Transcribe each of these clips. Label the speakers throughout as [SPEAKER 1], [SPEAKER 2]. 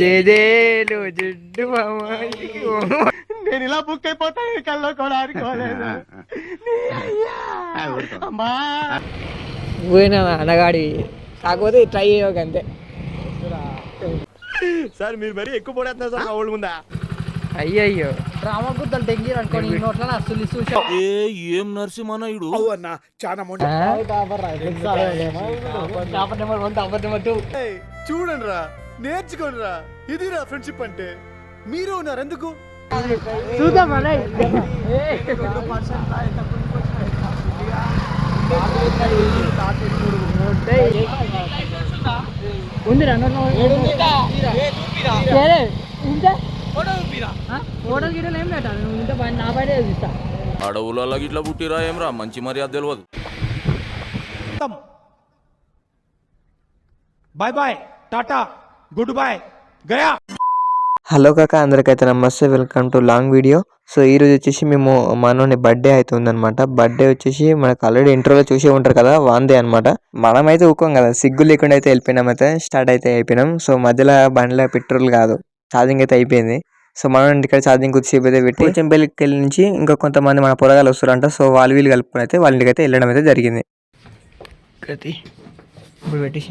[SPEAKER 1] జేజేలు జుడ్డు.
[SPEAKER 2] నేను ఇలా బుక్ అయిపోతాను కల్లో కూడా ఆడుకోలేదు. అమ్మా.
[SPEAKER 1] పోయినా అనగాడి కాకపోతే ట్రై చేయక అంతే.
[SPEAKER 2] సార్ మీరు మరీ ఎక్కువ పడేస్తున్నారు సార్ ఊళ్ళ ముందా?
[SPEAKER 1] అయ్యయ్యో.
[SPEAKER 3] డ్రామా గుద్దలు టెంగిర్ అనుకోని ఈ నోట్ల అసలు చూసా
[SPEAKER 4] ఏ ఏం Narasimhanaidu?
[SPEAKER 3] Topper number one topper number two.
[SPEAKER 2] చూడండి రా నేర్చుకోండి రా ఇది రా ఫ్రెండ్షిప్ అంటే. మీరు ఉన్నారు ఎందుకు
[SPEAKER 3] చూద్దాం ఉంది ఏం
[SPEAKER 4] అడవులలో గిట్లా పుట్టిరా ఏమ్రా? మంచి మర్యాద తెలియదు
[SPEAKER 2] bye bye tata. Good bye Gaya.
[SPEAKER 1] Hello కాక అందరికైతే namaste welcome to long video. So ఈ రోజు వచ్చేసి మేము మనోని బర్త్డే అవుతుందన్నమాట. బర్త్డే వచ్చేసి మనకు ఆల్రెడీ ఇంటర్వ్యూలో చూసే ఉంటారు కదా వాందే అనమాట మనమైతే ఊకోం కదా సిగ్గు లేకుండా అయితే వెళ్ళిపోయినాం అయితే స్టార్ట్ అయితే అయిపోయినాం. సో మధ్యలో బండిలో పెట్రోల్ కాదు ఛార్జింగ్ అయితే అయిపోయింది. సో మనం ఇక్కడ ఛార్జింగ్ కొద్దిసేపు అయితే పెట్టి చెంపల్లికి వెళ్ళి నుంచి ఇంకా కొంతమంది మన పొరగాలు వస్తారంట. సో వాళ్ళు వీళ్ళు కలుపుకొని అయితే వాళ్ళ ఇంటికి అయితే వెళ్ళడం అయితే జరిగింది. ఇప్పుడు పెట్టేసి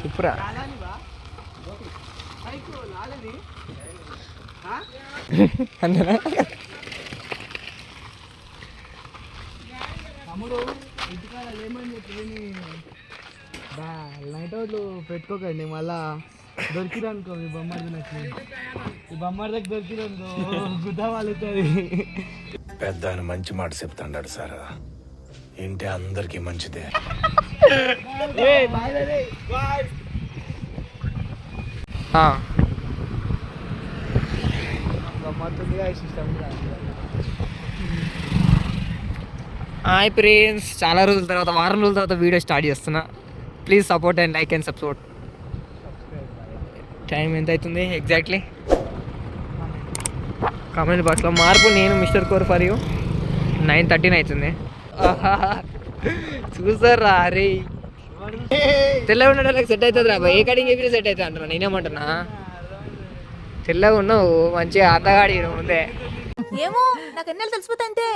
[SPEAKER 1] చెప్పురా
[SPEAKER 5] తమ్ముడు ఇంటికాడ చెప్పి నైట్ అవుట్లు పెట్టుకోకండి మళ్ళా దొరికిరనుకో ఈ బొమ్మడి నాకు ఈ బొమ్మడి దగ్గర దొరికిరనుకో గుద్ద వాళ్ళుతుంది
[SPEAKER 6] పెద్ద ఆయన మంచి మాట చెప్తాడు సార్. ఇంటి అందరికీ మంచిదే.
[SPEAKER 5] సిస్టమ్
[SPEAKER 1] హాయ్ ఫ్రెండ్స్ చాలా రోజుల తర్వాత వారం రోజుల తర్వాత వీడియో స్టార్ట్ చేస్తున్నా. Please support and like and support time ఎంత అవుతుంది ఎగ్జాక్ట్లీ కామెంట్ బాక్స్లో మార్పు నేను Mr core for you nine thirteen అవుతుంది. చూసారా అరే. తెల్లగా ఉండడానికి సెట్ అవుతుంది రా ఏ కటింగ్ చెప్పినా సెట్ అవుతుంది అంటున్నా నేనేమంటున్నా? తెల్లగా ఉన్నావు. మంచిగా అందగాడి ముందే.
[SPEAKER 7] ఏమో నాకు ఎన్నెలు తెలిసిపోతా అంతే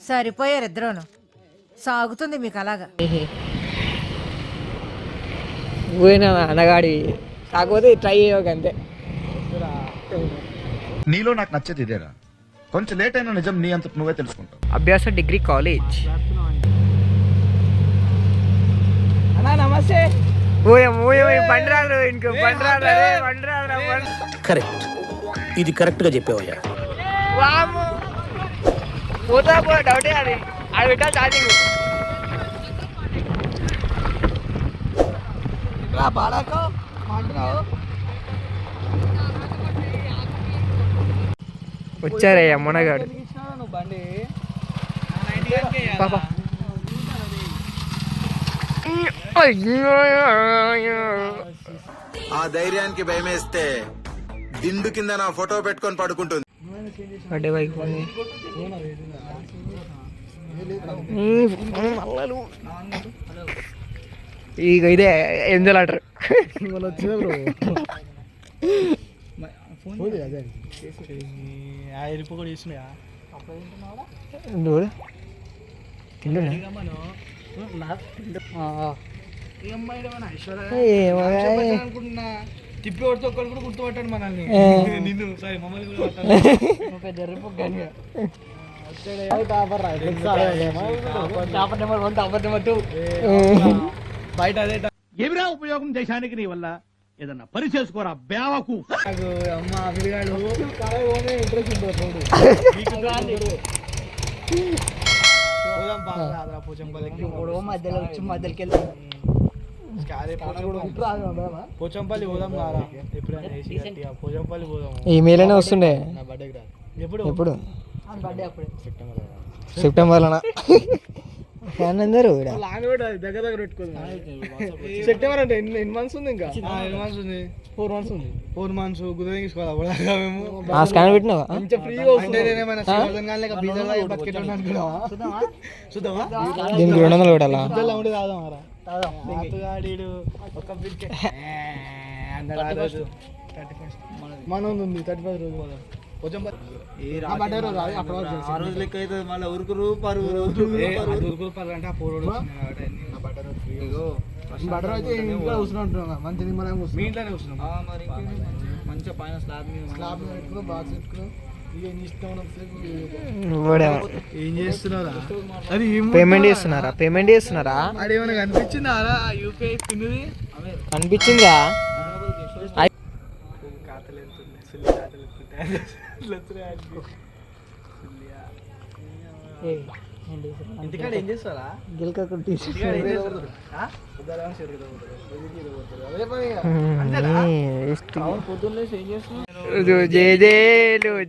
[SPEAKER 7] సరిపోయారు ఇద్దరును. సాగుతుంది మీకు అలాగా.
[SPEAKER 1] పోయినా అనగాడి కాకపోతే ట్రై చేయక అంతే.
[SPEAKER 6] నీలో నాకు నచ్చేది ఇదేరా. కొంచెం లేట్ అయినా నిజం నీ అంత నువ్వే తెలుసుకుంటావు.
[SPEAKER 1] అభ్యాస డిగ్రీ కాలేజ్.
[SPEAKER 5] అన్నా నమస్తే.
[SPEAKER 1] బండ్రాలు ఇంకో బండ్రాలు అరే బండ్రాలు
[SPEAKER 4] కరెక్ట్. ఇది కరెక్ట్గా చెప్పావయ్యా.
[SPEAKER 1] వాము పోతా పో డౌటే అది. ఆడ పెట్టా ఛార్జింగ్
[SPEAKER 5] రా బాడకు అంటున్నావు
[SPEAKER 1] వచ్చారయ్యా మునగాడు
[SPEAKER 5] ఎందుకు ఇచ్చినావు నువ్వు బండి
[SPEAKER 1] పాపా
[SPEAKER 6] ఆ ధైర్యానికి భయమేస్తే దిండు కింద నా ఫోటో పెట్టుకొని పడుకుంటుంది
[SPEAKER 1] బర్త్డే బైక్ పోనీ ಈಗ ಇದೆ ಎಂಜಲಾಟ್ರ್
[SPEAKER 5] వాళ్ళు ఫోన్ అదే ఆ ఎరుపు కూడా చేసినాయా తిప్పి కూడా గుర్తుపట్టాడు మనల్ని. నిన్ను సారీ మమ్మల్ని కూడా బయట అదే ఏమిరా ఉపయోగం దేశానికి నీ వల్ల? ఏదన్నా పని చేసుకోరా బేవకు. మధ్యలో వచ్చి మధ్యలోకి వెళ్తాం పోచంపల్లి పోదాం కారా ఎప్పుడైనా పోచంపల్లి పోదాం
[SPEAKER 1] ఈ మేలోనే వస్తుండే
[SPEAKER 5] ఎప్పుడు
[SPEAKER 1] ఎప్పుడు
[SPEAKER 5] సెప్టెంబర్
[SPEAKER 1] సెప్టెంబర్లోనా ఫ్యాన్ అందరు
[SPEAKER 5] దగ్గర దగ్గర పెట్టుకుందాం. సెప్టెంబర్ అంటే ఎన్ని ఎన్ని మంత్స్ ఉంది ఇంకా? ఎన్ని మంత్స్ ఉంది? ఫోర్ మంత్స్ ఉంది. ఫోర్ మంత్స్ గుర్తు తీసుకోవాలి? మేము.
[SPEAKER 1] ఆ స్కాన్ పెట్టినావా?
[SPEAKER 5] మంచిగా ఫ్రీగా అనుకున్నావా? చూద్దామా?
[SPEAKER 1] దీనికి రెండు వందలు పెట్టాలా
[SPEAKER 5] మన ఉంది థర్టీ ఫస్ట్ రోజు. కొంచెం రోజు
[SPEAKER 2] లెక్క మళ్ళీ ఉరుకురు
[SPEAKER 5] అంటే ఆ పోరోడు అయితే ఇంట్లో మంచి. మీ ఇంట్లోనే కూర్చున్నాం.
[SPEAKER 2] మరి మంచిగా పైన స్లాబ్ మీద
[SPEAKER 5] బాక్స్ ఏం చేస్తున్నారా అది
[SPEAKER 1] పేమెంట్ చేస్తున్నారా? పేమెంట్ చేస్తున్నారా?
[SPEAKER 5] అదేమైనా కనిపించిందా? యూపీఐ పిన్నుది
[SPEAKER 1] అనిపించిందా
[SPEAKER 5] ఇంటికాడ ఏం చేస్తారా?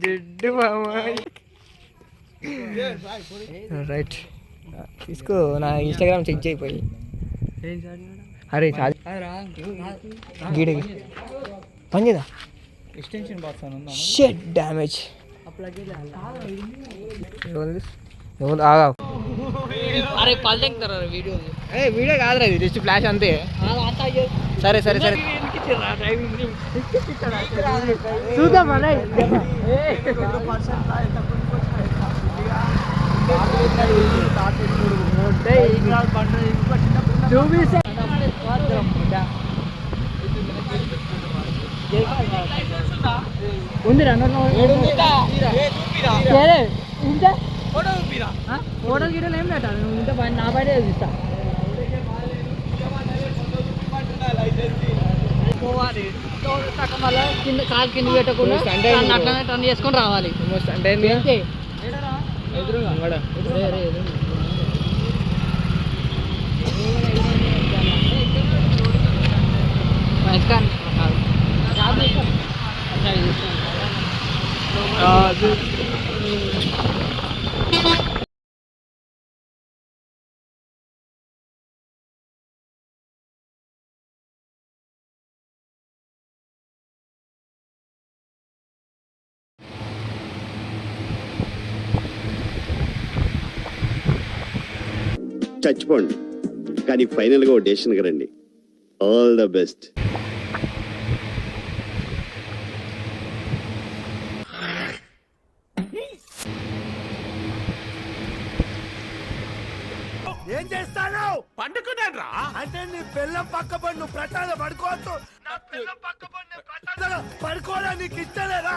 [SPEAKER 1] జిడ్డు రైట్. తీసుకో నా ఇన్స్టాగ్రామ్ చెక్ చేయిపోయి. అరే చాలు గీడ పని చేదా
[SPEAKER 5] ఎక్స్టెన్షన్ బాక్స్ అని ఉందా.
[SPEAKER 1] షెడ్ డ్యామేజ్ ఆగా
[SPEAKER 3] అరే పళ్ళు తెంగుతారా వీడియో.
[SPEAKER 1] ఏ వీడియో కాదురా ఇది జస్ట్ ఫ్లాష్ అంతే. సరే సరే సరే.
[SPEAKER 3] చూద్దాం చూపిస్తే. ఉంది ఉంటే? గీటలు ఏం పెట్టాలి నువ్వు ఉంటే నా బయట చూస్తా. పోవాలి. కింద కాలు కింద పెట్టకుండా అట్లనే టర్న్ చేసుకొని రావాలి.
[SPEAKER 1] అంటే
[SPEAKER 3] అంతే
[SPEAKER 8] చచ్చిపోండి. కానీ ఫైనల్గా ఓ డెసిషన్కి రండి ఆల్ ద బెస్ట్.
[SPEAKER 2] ఏం చేస్తాను? పండుకున్నాను రా అంటే నీ పిల్లం పక్క పడి నువ్వు ప్రసాదం పడుకోవద్దు. నా పిల్లం పక్క పడి ప్రసాదం పడుకోవడానికి ఇష్టలేదా